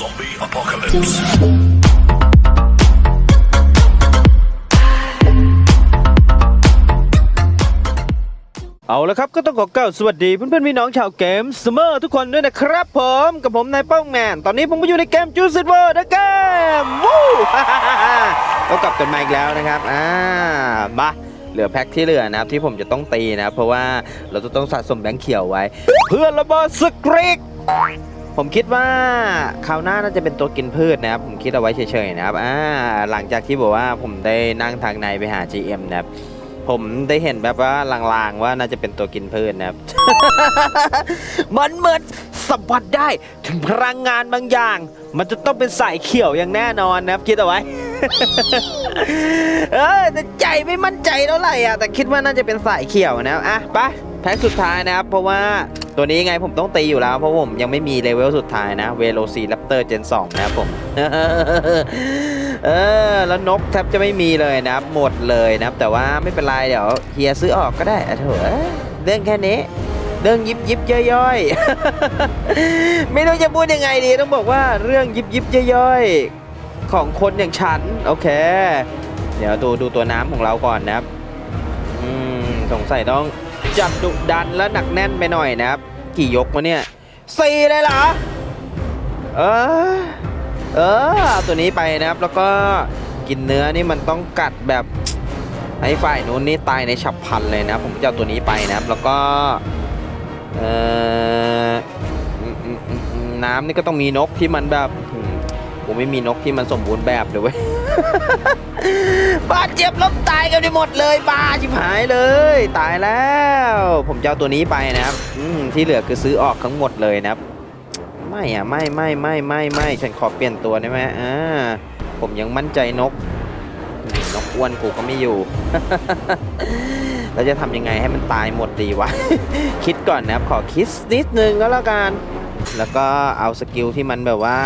Zombie apocalypse. เอาละครับก็ต้องขอกล่าวสวัสดีเพื่อนๆพี่น้องชาวเกมสเมอร์ทุกคนด้วยนะครับผมกับผมนายป้องแมนตอนนี้ผมก็อยู่ในเกมจูซิเวอร์นะเกมวู้ ก็กลับกันมาอีกแล้วนะครับอ่ามาเหลือแพ็คที่เหลือนะครับที่ผมจะต้องตีนะครับเพราะว่าเราจะต้องสะสมแบงค์เขียวไว้ เพื่อระเบิดสกริก ผมคิดว่าคราวหน้าน่าจะเป็นตัวกินพืชนะครับ ผมคิดเอาไว้เฉยๆนะครับอ่าหลังจากที่บอกว่าผมได้นั่งทางในไปหา GM นะครับผมได้เห็นแบบว่าลางๆว่าน่าจะเป็นตัวกินพืชนะครับ มันเหมือนสัมผัสได้ถึงพลังงานบางอย่าง มันจะต้องเป็นสายเขียวอย่างแน่นอนนะครับ คิดเอาไว้ เออแต่ใจไม่มั่นใจเท่าไหร่อะแต่คิดว่าน่าจะเป็นสายเขียวนะครับอะไป แพ็คสุดท้ายนะครับ เพราะว่าตัวนี้ไงผมต้องตีอยู่แล้ว เพราะผมยังไม่มีเลเวลสุดท้ายนะเวโรซีแรปเตอร์เจน2นะครับผมเออแล้วนกแทบจะไม่มีเลยนะครับหมดเลยนะครับ แต่ว่าไม่เป็นไรเดี๋ยวเฮียซื้อออกก็ได้อะเถอะเรื่องแค่นี้เรื่องยิบยิบย่อยๆ ไม่รู้จะพูดยังไงดีต้องบอกว่าเรื่องยิบยิบย่อยๆ ของคนอย่างฉัน โอเค เดี๋ยวดูดูตัวน้ำของเราก่อนนะครับ อืม สงสัยต้อง จับดุดันและหนักแน่นไปหน่อยนะครับ กี่ยกวะเนี่ยสี่เลยเหรอ เออ เออเอาตัวนี้ไปนะครับ แล้วก็กินเนื้อนี่มันต้องกัดแบบให้ฝ่ายนู้นนี่ตายในฉับพลันเลยนะ ผมจะเอาตัวนี้ไปนะครับ แล้วก็เออน้ำนี่ก็ต้องมีนกที่มันแบบผมไม่มีนกที่มันสมบูรณ์แบบเลยเว้ย บาดเจ็บล้มตายกันไปหมดเลยบาชิบหายเลย ตายแล้ว ผมจะเอาตัวนี้ไปนะครับที่เหลือคือซื้อออกทั้งหมดเลยนะครับ ไม่อะไม่ไม่ไม่ไม่ไม่ฉันขอเปลี่ยนตัวได้ไหมอ่าผมยังมั่นใจนกนกอ้วนกูก็ไม่อยู่เราจะทำยังไงให้มันตายหมดดีวะ คิดก่อนนะครับ ขอคิดนิดนึงก็แล้วกัน แล้วก็เอาสกิลที่มันแบบว่า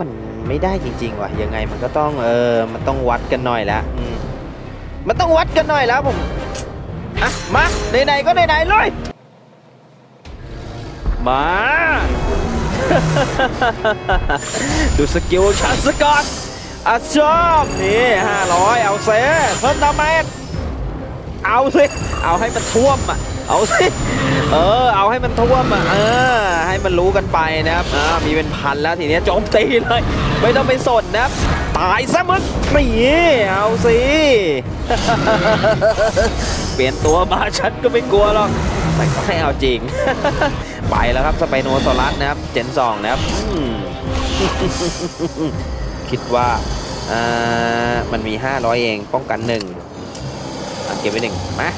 มันไม่ได้จริง ๆ ว่ะยังไงมันก็ต้องเออมันต้องวัดกันหน่อยละอืมมันต้องวัดกันหน่อยแล้วผมอะมาไหนๆก็ไหนๆเลยมา ดูสกิลชันสกอตอาชอบนี่ห้าร้อยเอาเซเพิ่มดาเมจเอาสิเอาให้มันท่วมอะเอาสิ เออ เอาให้มันท่วมอะเออ ให้มันรู้กันไปนะครับอ่ามีเป็นพันแล้วทีนี้โจมตีเลย ไม่ต้องไปสนนะครับตายซะมึงนี่เอาสิเปลี่ยนตัวมาฉันก็ไม่กลัวหรอกแต่ก็ให้เอาจริง ไปแล้วครับสไปโนซอรัสนะครับ เจนสองนะครับคิดว่าอ่ามันมี 500 เองป้องกันหนึ่งเก็บไว้หนึ่งมา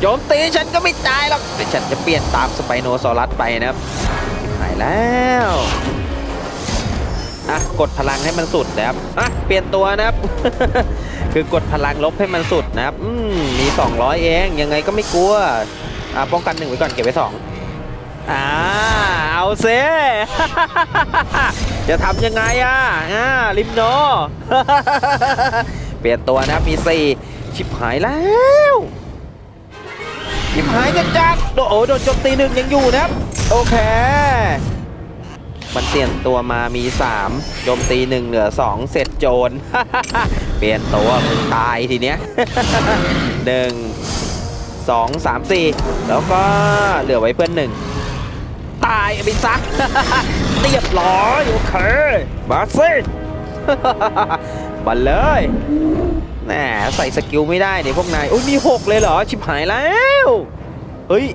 โจมตีฉันก็ไม่ตายหรอกแต่ฉันจะเปลี่ยนตามสไปโนซอรัสไปนะครับหายแล้วอะกดพลังให้มันสุดนะครับอะเปลี่ยนตัวนะครับ คือกดพลังลบให้มันสุดนะครับอืมมี 200 เองยังไงก็ไม่กลัวอะป้องกันหนึ่งไว้ก่อนเก็บไว้สองอ่าเอาเซจะทำยังไงอะอ่าลิมโน เปลี่ยนตัวนะครับมี4 ชิบหายแล้วชิบหายจัดจัดโดโอ้โดนโจมตีหนึ่งยังอยู่นะครับโอเค มันเปลี่ยนตัวมามี3โจมตี1เหลือ 2 เสร็จโจร เปลี่ยนตัวมึงตายทีเนี้ยหนึ่งสองสามสี่แล้วก็เหลือไว้เพื่อนหนึ่งตายไปซะเรียบร้อยโอเคมาสิมาเลย แหมใส่สกิลไม่ได้เนี่ยวพวกนายอุ้ยมี6เลยเหรอ ชิบหายแล้ว เฮ้ย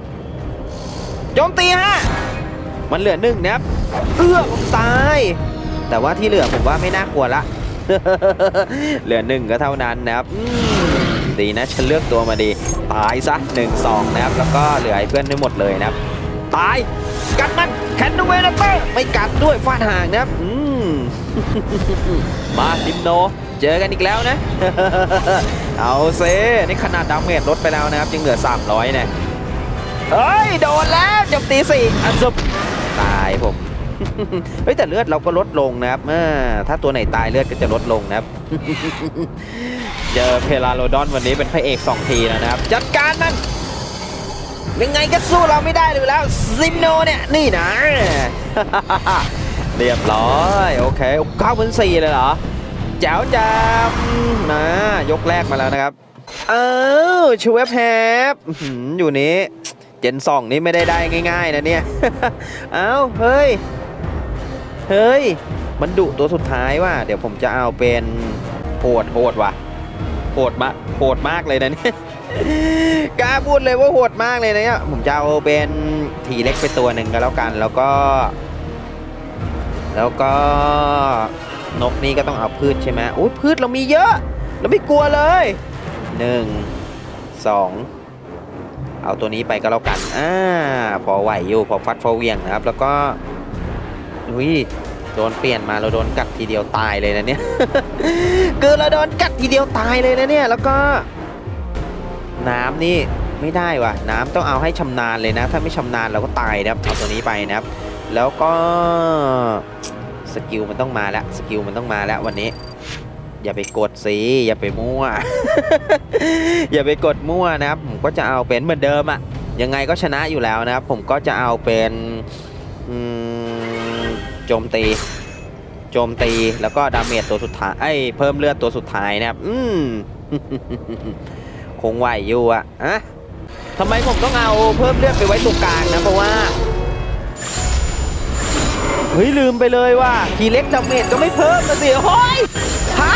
โจมตีฮะ มันเหลือหนึ่งนะครับเอื้อผมตาย แต่ว่าที่เหลือผมว่าไม่น่ากลัวละ เหลือหนึ่งก็เท่านั้นนะครับดีนะฉันเลือกตัวมาดี ตายซะหนึ่งสองนะครับ แล้วก็เหลือไอ้เพื่อนได้หมดเลยนะครับ ตาย กัดมันแคนดูเวลเตอร์ไม่กัดด้วยฟาดห่างนะครับ มาลิมโน เจอกันอีกแล้วนะ เอาเซนี่ขนาดดาเมจลดไปแล้วนะครับยังเหลือ 300เนี่ยเฮ้ย โดนแล้วจมตีสี่อันสุบตายผมเฮ้ยแต่เลือดเราก็ลดลงนะครับเออถ้าตัวไหนตายเลือดก็จะลดลงนะครับ เจอเพลาโลดอนวันนี้เป็นพระเอก2ทีแล้วนะครับ จัดการมัน ยังไงก็สู้เราไม่ได้เลยแล้วซิมโนเนี่ย นี่นะ เรียบร้อย โอเคเก้าพันสี่เลยเหรอ แจ๋วจำนะยกแรกมาแล้วนะครับ เออชูเวฟแฮปอยู่นี้เจนสองนี่ไม่ได้ได้ง่าย ๆ นะเนี่ย เอ้า เฮ้ย เฮ้ย มันดุตัวสุดท้ายว่ะ เดี๋ยวผมจะเอาเป็นโหดโหดว่ะ โหดมากโหดมากเลยนะเนี่ย กล้าพูดเลยว่าโหดมากเลยนะเนี่ย ผมจะเอาเป็นทีเล็กไปตัวหนึ่งก็แล้วกัน แล้วก็ แล้วก็ นกนี่ก็ต้องเอาพืชใช่ไหมโอ้ยพืชเรามีเยอะ เราไม่กลัวเลยหนึ่งสองเอาตัวนี้ไปก็แล้วกันอ่าพอไหวอยู่พอฟัดพอเวียงนะครับ แล้วก็อุ้ยโดนเปลี่ยนมาเราโดนกัดทีเดียวตายเลยนะเนี่ยคือเราโดนกัดทีเดียวตายเลยนะเนี่ยแล้วก็ น้ำนี่ไม่ได้ว่ะ น้ำต้องเอาให้ชำนาญเลยนะ ถ้าไม่ชำนาญเราก็ตายนะครับเอาตัวนี้ไปนะครับ แล้วก็ สกิลมันต้องมาแล้วสกิลมันต้องมาแล้ววันนี้ อย่าไปกดสิอย่าไปมั่ว อย่าไปกดมั่วนะครับ ผมก็จะเอาเป็นเหมือนเดิมอะยังไงก็ชนะอยู่แล้วนะครับ ผมก็จะเอาเป็นโจมตีโจมตีแล้วก็ดาเมจตัวสุดท้ายเอ้เพิ่มเลือดตัวสุดท้ายนะครับ อืมคงไหวอยู่อะอะทำไมผมต้องเอาเพิ่มเลือดไปไว้ตรงกลางนะเพราะว่า เฮ้ยลืมไปเลยว่าทีเล็กดาเมจก็ไม่เพิ่มนะสิโอ้ยฮะ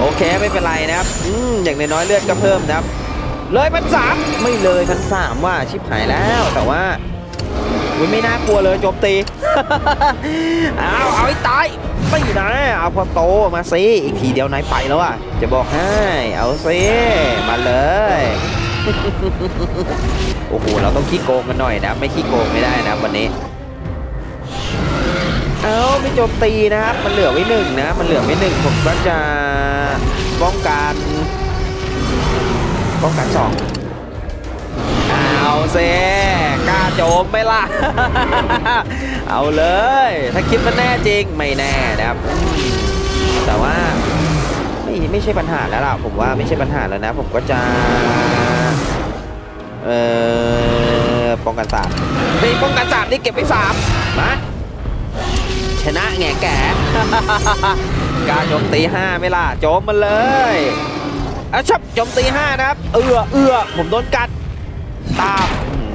โอเคไม่เป็นไรนะครับอืมอย่างน้อยๆเลือดก็เพิ่มนะครับ เลยพันสามไม่เลยพันสามว่าชิบหายแล้วแต่ว่าอุ๊ยไม่น่ากลัวเลยโจมตีเอาเอาให้ตายไม่นะเอาพอโตมาสิอีกทีเดียวนายไปแล้วอะจะบอกให้เอาสิมาเลยโอ้โหเราต้องขี้โกงกันหน่อยนะ ไม่ขี้โกงไม่ได้นะวันนี้ เอาไม่โจมตีนะครับ มันเหลือไว้หนึ่งนะ มันเหลือไว้หนึ่งผมก็จะป้องกัน ป้องกันสองเอาเซกล้าโจมไหมล่ะ เอาเลย ถ้าคิดว่าแน่จริงไม่แน่นะครับ แต่ว่าไม่ไม่ใช่ปัญหาแล้วล่ะ ผมว่าไม่ใช่ปัญหาแล้วนะ ผมก็จะ เอ่อป้องกันสามนี่ป้องกันสามนี่เก็บไปสามนะ ชนะแง่แก่การโจมตีห้าไม่ล่ะโจมมันเลยอะชับโจมตีห้านะครับ เอือเอือผมโดนกัด ตาม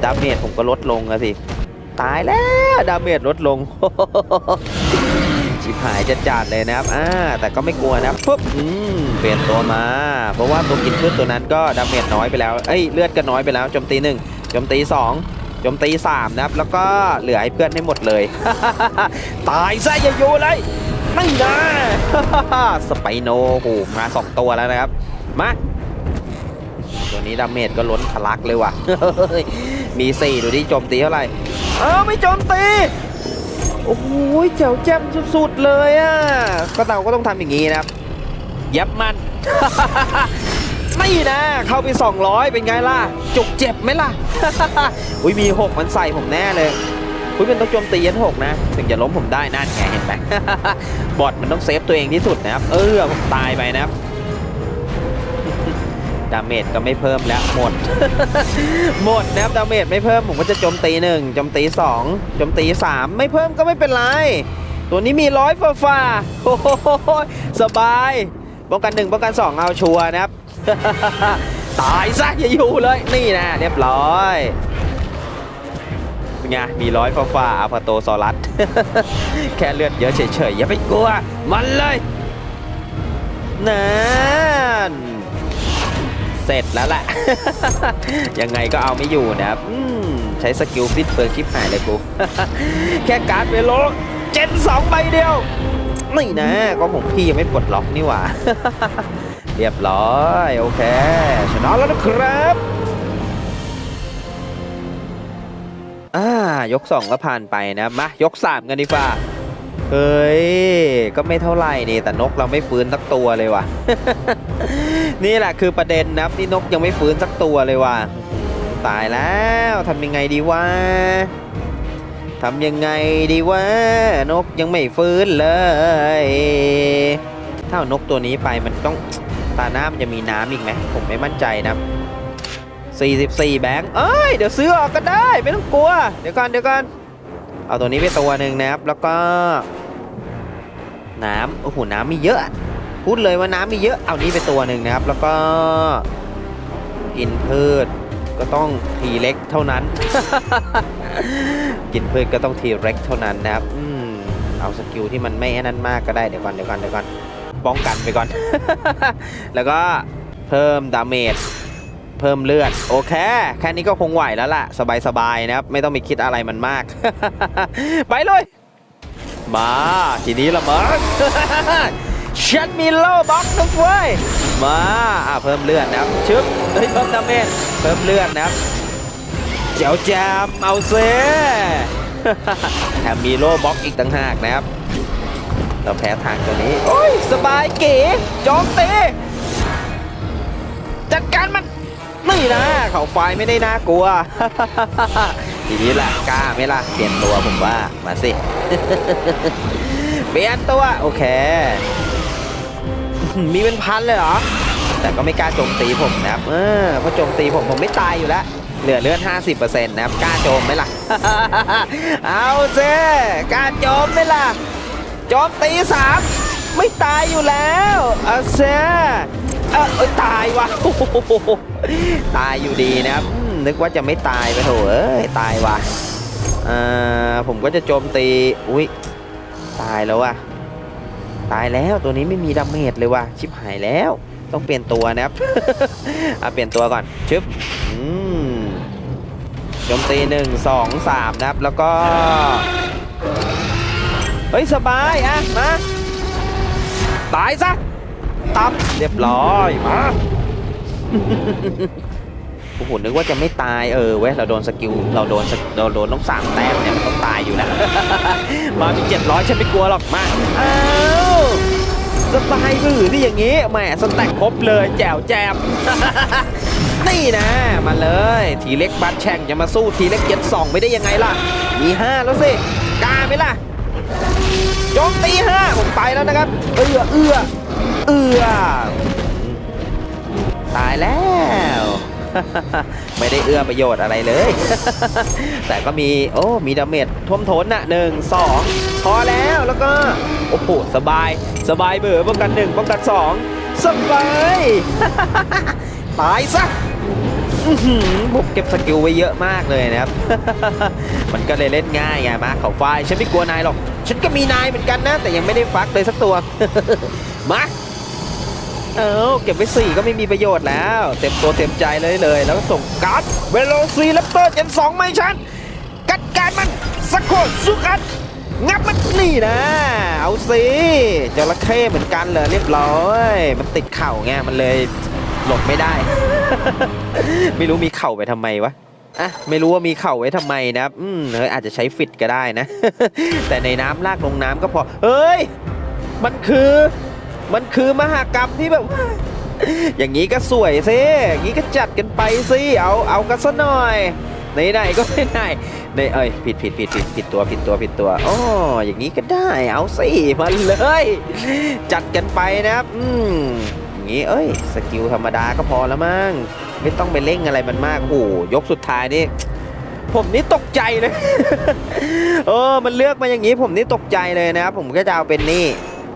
ดาเมจผมก็ลดลงอะสิ ตายแล้วดาเมจลดลงชิบหายจะจัดเลยนะครับอ่าแต่ก็ไม่กลัวนะครับปุ๊บอืมเปลี่ยนตัวมา เพราะว่าตัวกินพืชตัวนั้นก็ดาเมจน้อยไปแล้ว เอ้ยเลือดก็น้อยไปแล้วโจมตีหนึ่งโจมตีสอง จมตีสามนะครับ แล้วก็เหลือให้เพื่อนให้หมดเลย ตายซะอย่าอยู่เลยไม่นะสไปโนโหมาสองตัวแล้วนะครับ มาตัวนี้ดาเมจก็ล้นทะลักเลยว่ะ มีสี่ดูดิโจมตีเท่าไหร่เออไม่โจมตี โอ้โหเจ๋วแจ่มสุดๆเลยอะก็เราก็ต้องทำอย่างนี้นะครับ ยับมัน ไม่นะ เข้าไป 200 เป็นไงล่ะ จุกเจ็บไหมล่ะ อุ้ยมี 6 มันใส่ผมแน่เลย อุ้ยมันต้องโจมตียันหกนะ ถึงจะล้มผมได้นั่นไงเห็นไหมบอทมันต้องเซฟตัวเองที่สุดนะครับ เออผมตายไปนะครับดาเมจก็ไม่เพิ่มแล้วหมด หมดนะครับดาเมจไม่เพิ่มผมก็จะโจมตีหนึ่งโจมตีสองโจมตีสามไม่เพิ่มก็ไม่เป็นไร ตัวนี้มีร้อยฝ่าฝ่าโอ้โหสบายป้องกันหนึ่งป้องกันสองเอาชัวร์นะครับ ตายซะอย่าอยู่เลยนี่นะเรียบร้อยไงมีร้อยฝ่าฝ่าอาพาโตซอรัสแค่เลือดเยอะเฉยๆอย่าไปกลัว มันเลยนั่นเสร็จแล้วแหละยังไงก็เอาไม่อยู่นะครับใช้สกิลฟิตเปิร์ชิปหายเลยกูแค่การ์ดเวโลเจนสองใบเดียว ไม่นะก็ผมพี่ยังไม่ปลดล็อกนี่หว่า เรียบร้อย โอเคชนะแล้วนะครับอ่ายกสองก็ผ่านไปนะมายกสามกันดีกว่าเฮ้ย ก็ไม่เท่าไหร่นี่ แต่นกเราไม่ฟื้นสักตัวเลยว่ะ นี่แหละคือประเด็นนับที่นกยังไม่ฟื้นสักตัวเลยว่ะ ตายแล้วทำยังไงดีวะทำยังไงดีวะ นกยังไม่ฟื้นเลย ถ้านกตัวนี้ไปมันต้อง ตาน้ำจะมีน้ำอีกไหมผมไม่มั่นใจนะ44 แบงค์เอ้ย เดี๋ยวซื้อออกก็ได้ ไม่ต้องกลัว เดี๋ยวก่อนเดี๋ยวก่อน เอาตัวนี้ไปตัวหนึ่งนะครับ แล้วก็ น้ำโอ้โห น้ำมีเยอะ พูดเลยว่าน้ำมีเยอะ เอานี้ไปตัวหนึ่งนะครับ แล้วก็กินพืชก็ต้องทีเล็กเท่านั้น กินพืชก็ต้องทีเล็กเท่านั้นนะครับ อืม เอาสกิลที่มันไม่นั่นมากก็ได้ เดี๋ยวก่อนเดี๋ยวก่อนเดี๋ยวก่อน ป้องกันไปก่อน แล้วก็เพิ่มดาเมจเพิ่มเลือด โอเค แค่นี้ก็คงไหวแล้วล่ะ สบายๆนะครับ ไม่ต้องไปคิดอะไรมันมาก ไปเลย มาทีนี้ละมั้งฉันมีโล่บล็อกนะเว้ยมาอะเพิ่มเลือดนะครับชึบเฮ้ยเพิ่มดาเมจเพิ่มเลือดนะครับเจ้าแจมเอาเซแถมมีโล่บล็อกอีกต่างหากนะครับ เราแพ้ทางตัวนี้ โอ้ย สบายเก๋โจมตีจัดการมันนี่นะเขาไฟไม่ได้น่ากลัว ทีนี้ล่ะกล้าไหมล่ะ เปลี่ยนตัวผมว่ามาสิ เปลี่ยนตัวโอเค มีเป็นพันเลยเหรอ แต่ก็ไม่กล้าโจมตีผมนะครับ เออเพราะโจมตีผมผมไม่ตายอยู่แล้ว เหลือเลือด50%นะครับ กล้าโจมไหมล่ะ เอาเซกล้าโจมไหมล่ะ โจมตีสามไม่ตายอยู่แล้วอาเซเออเอยตายวะตายอยู่ดีนะครับนึกว่าจะไม่ตายไปโถเอ้ยตายวะอ่าผมก็จะโจมตีอุ้ยตายแล้ววะตายแล้วตัวนี้ไม่มีดาเมจเลยว่ะชิบหายแล้ว ต้องเปลี่ยนตัวนะครับอะเปลี่ยนตัวก่อนชึบอืมโจมตีหนึ่งสองสามนะครับแล้วก็ เฮ้ยสบายอะมาตายซะตับเรียบร้อยมาโอ้โหนึกว่าจะไม่ตายเออเว้ยเราโดนสกิลเราโดนเราโดนต้องสามแต้มเนี่ยต้องตายอยู่แล้วมามีเจ็ดร้อยฉันไม่กลัวหรอกมาอ้าวสบายมือที่อย่างงี้แหมสแต็กครบเลยแจวแจมนี่นะมาเลยทีเล็กบัตแช่งจะมาสู้ทีเล็กเจ็ดสองไม่ได้ยังไงล่ะมีห้าแล้วสิกล้าไหมล่ะ โจมตีห้าผมไปแล้วนะครับ เอื้อเอื้อเอื้อตายแล้ว ไม่ได้เอื้อประโยชน์อะไรเลย แต่ก็มีโอ้มีดาเมจท่วมท้นน่ะหนึ่งสองพอแล้วแล้วก็ โอ้โหสบาย สบายเบอร์ป้องกันหนึ่งป้องกันสองสบายตายซะผมเก็บสกิลไว้เยอะมากเลยนะครับ มันก็เลยเล่นง่ายไงมาเขาไฟฉันไม่กลัวนายหรอก ฉันก็มีนายเหมือนกันนะ แต่ยังไม่ได้ฟักเลยสักตัว มาเออเก็บไว้สี่ก็ไม่มีประโยชน์แล้ว เต็มตัวเต็มใจเลยเลย แล้วก็ส่งการ์ดเวโลซีแรปเตอร์เจนสองไม่ฉันกัดการมันสักโคสุกัดงับมันนี่นะ เอาสิจระเข้เหมือนกันเลยเรียบร้อย มันติดเข่าไงมันเลยหลบไม่ได้ ไม่รู้มีเข่าไปทำไมวะ อะไม่รู้ว่ามีเข่าไว้ทำไมนะครับอืมเฮ้ยอาจจะใช้ฟิตก็ได้นะ แต่ในน้ำลากลงน้ำก็พอ เฮ้ย มันคือ มันคือมหากรรมที่แบบ อย่างนี้ก็สวยสิอย่างนี้ก็จัดกันไปสิเอาเอากันซะหน่อยไหนๆก็ไม่ได้ในเอ้ยผิดผิดผิดผิดผิดตัวผิดตัวผิดตัวอ๋ออย่างนี้ก็ได้เอาสิมาเลย จัดกันไปนะครับ อืม อย่างนี้เอ้ยสกิลธรรมดาก็พอแล้วมั้งไม่ต้องไปเร่งอะไรมันมากโอ้โหยกสุดท้ายนี่ผมนี่ตกใจเลยเออมันเลือกมาอย่างนี้ ผมนี่ตกใจเลยนะครับผมก็จะเอาเป็นนี่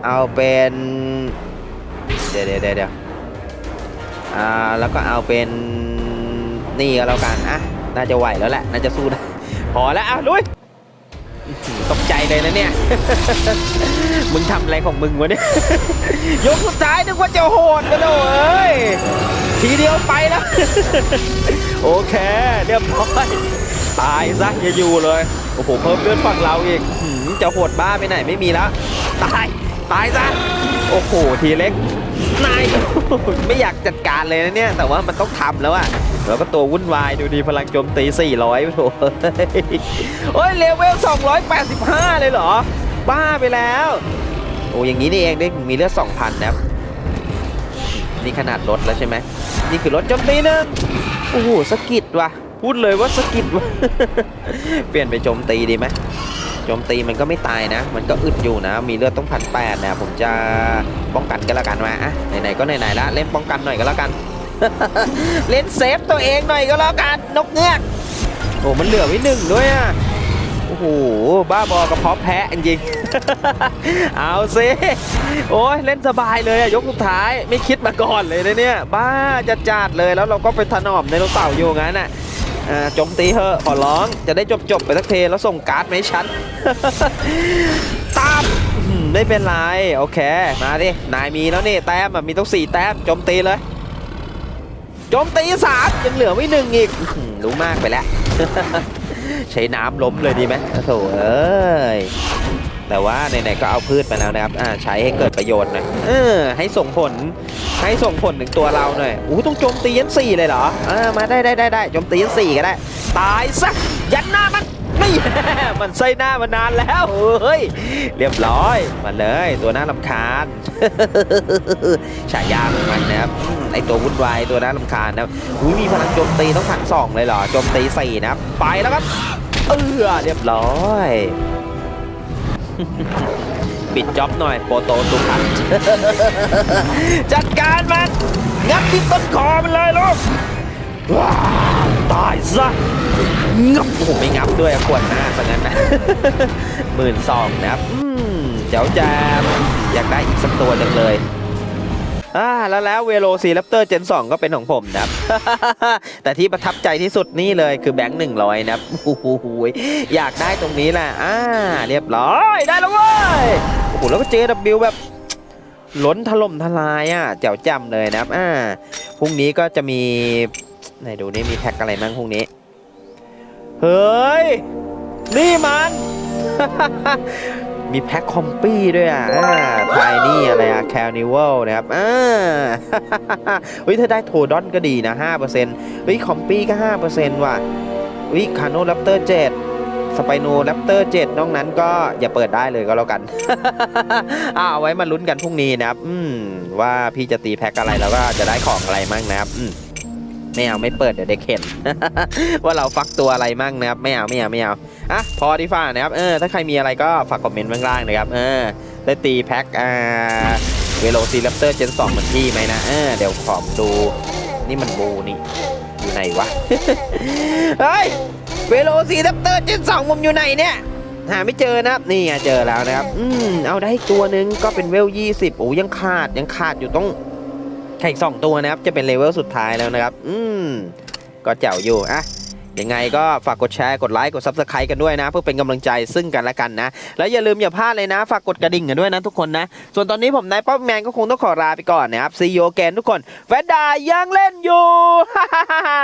เอาเป็นเดี๋ยวเดี๋ยวเดี๋ยวอ่าแล้วก็เอาเป็นนี่ก็แล้วกันอะน่าจะไหวแล้วแหละน่าจะสู้ได้พอแล้วอะลุย ตกใจเลยนะเนี่ย มึงทำอะไรของมึงวะเนี่ย ยกสุดท้ายนึกว่าจะโหดกันเลยเอ้ย ทีเดียวไปแล้ว โอเค เรียบร้อย ตายซะอย่าอยู่เลย โอ้โห เพิ่มเลือดฝั่งเราอีกหืมจะโหดบ้าไปไหนไม่มีแล้ว ตาย ตายซะ โอ้โห ทีเล็ก นาย ไม่อยากจัดการเลยนะเนี่ย แต่ว่ามันต้องทำแล้วอะ แล้วก็ตัววุ่นวายดูดีพลังโจมตี 400โถโอ้ยเลเวล 285 เลยเหรอ บ้าไปแล้ว โอ้อย่างนี้นี่เองได้มีเลือด 2,000 นะครับนี่ขนาดลดแล้วใช่ไหม นี่คือรถโจมตีหนึงโอ้โหสกิดว่ะ พูดเลยว่าสกิดว่ะ เปลี่ยนไปโจมตีดีไหมโจมตีมันก็ไม่ตายนะ มันก็อึดอยู่นะ มีเลือดต้องพันแปดนะ ผมจะป้องกันก็แล้วกันมาอะไหนๆก็ไหนๆละเล่นป้องกันหน่อยก็แล้วกัน เล่นเซฟตัวเองหน่อยก็แล้วกันนกเงือกโอ้มันเหลือไว้หนึ่งด้วยอะโอ้โหบ้าบอกระเพาะแพะจริง เอาซิโอ้ยเล่นสบายเลยอะยกสุดท้ายไม่คิดมาก่อนเลยนะเนี่ย บ้าจะจัดเลยแล้วเราก็ไปถนอมในรถเต่าอยู่งั้นน่ะอ่าโจมตีเถอะขอร้องจะได้จบๆไปสักเทแล้วส่งการ์ดมาให้ฉันตามไม่เป็นไร โอเค มาดิ นายมีแล้วนี่แต้มมีต้องสี่แต้มจมตีเลย โจมตีสามยังเหลือไม่หนึ่งอีกรู้มากไปแล้ว ใช้น้ำล้มเลยดีไหมโอ้โถเอ้ยแต่ว่าไหนๆก็เอาพืชไปแล้วนะครับอ่าใช้ให้เกิดประโยชน์หน่อยเออให้ส่งผลให้ส่งผลถึงตัวเราหน่อยอู้ต้องโจมตียันสี่เลยเหรออ่ามาได้ได้ได้ได้โจมตียันสี่ก็ได้ ตายซะยันหน้ามัน มันใส่หน้ามานานแล้วเฮ้ยเรียบร้อยมาเลยตัวหน่าลำคาญฉายาของมันนะครับไอตัววุ่นวายตัวน่าลำคาญนะครับอุ้ยมีพลังโจมตีต้องพันสองเลยเหรอโจมตีสี่นะครับไปแล้วครับเออเรียบร้อย ปิดจ็อบหน่อยโปโตสุขันจัดการมันงับที่ต้นคอมันเลยลูกตายซะ งับโอ้โหไม่งับด้วยขวดหน้าซะงั้นนะหมื่นสองนะครับอืมเจ๋วแจมอยากได้อีกสักตัวจังเลยอ่าแล้วแล้วเวโรซีแรปเตอร์เจน2 ก็เป็นของผมนะครับ แต่ที่ประทับใจที่สุดนี่เลยคือแบงค์หนึ่งร้อยนะครับโอ้โหอยากได้ตรงนี้แหละอ่าเรียบร้อยได้แล้วเว้ยโอ้โหแล้วก็เจดับบิวแบบล้นถล่มทลายอะแจ๋วจำเลยนะครับอ่าพรุ่งนี้ก็จะมีไหนดูนี่มีแพ็กอะไรบ้างพรุ่งนี้ เฮ้ย นี่มัน มีแพ็คคอมปี้ด้วยอะไทนี่อะไรอะแคลนิวลนะครับอ่าเฮ้ย ถ้าได้โทดอนก็ดีนะ 5%เฮ้ย คอมปี้ก็ 5%ว่ะเฮ้ยคาโนแรปเตอร์7สไปโนแรปเตอร์7นอกนั้นก็อย่าเปิดได้เลยก็แล้วกันอ่าเอาไว้มาลุ้นกันพรุ่งนี้นะครับ อืม ว่าพี่จะตีแพ็คอะไรแล้วก็จะได้ของอะไรมั่งนะครับ อืม ไม่เอาไม่เปิดเดี๋ยวเด็กเห็น ว่าเราฟักตัวอะไรมั่งนะครับไม่เอาไม่เอาไม่เอาอะพอดีฟ้านะครับเออถ้าใครมีอะไรก็ฝากคอมเมนต์ข้างล่างนะครับเออได้ตีแพ็คอ่าเวโรซีแรปเตอร์เจนสองเหมือนพี่ไหมนะเออเดี๋ยวขอดูนี่มันบูนี่อยู่ไหนวะเฮ้ยเวโรซีแรปเตอร์เจนสองมุมอยู่ไหนเนี่ยหาไม่เจอนะครับนี่เจอแล้วนะครับ อืมเอาได้ตัวหนึ่งก็เป็นเวล20โอ้ยังขาดยังขาดอยู่ต้อง แข่งสองตัวนะครับ จะเป็นเลเวลสุดท้ายแล้วนะครับ อืม ก็เจ๋วอยู่อะยังไงก็ฝากกดแชร์กดไลค์กดซับสไครต์กันด้วยนะ เพื่อเป็นกำลังใจซึ่งกันและกันนะ แล้วอย่าลืมอย่าพลาดเลยนะ ฝากกดกระดิ่งกันด้วยนะทุกคนนะ ส่วนตอนนี้ผมนายป๊อปแมนก็คงต้องขอลาไปก่อนนะครับซีโอแกนทุกคนแฟนดายังเล่นอยู่ฮ่าฮ่าฮ่า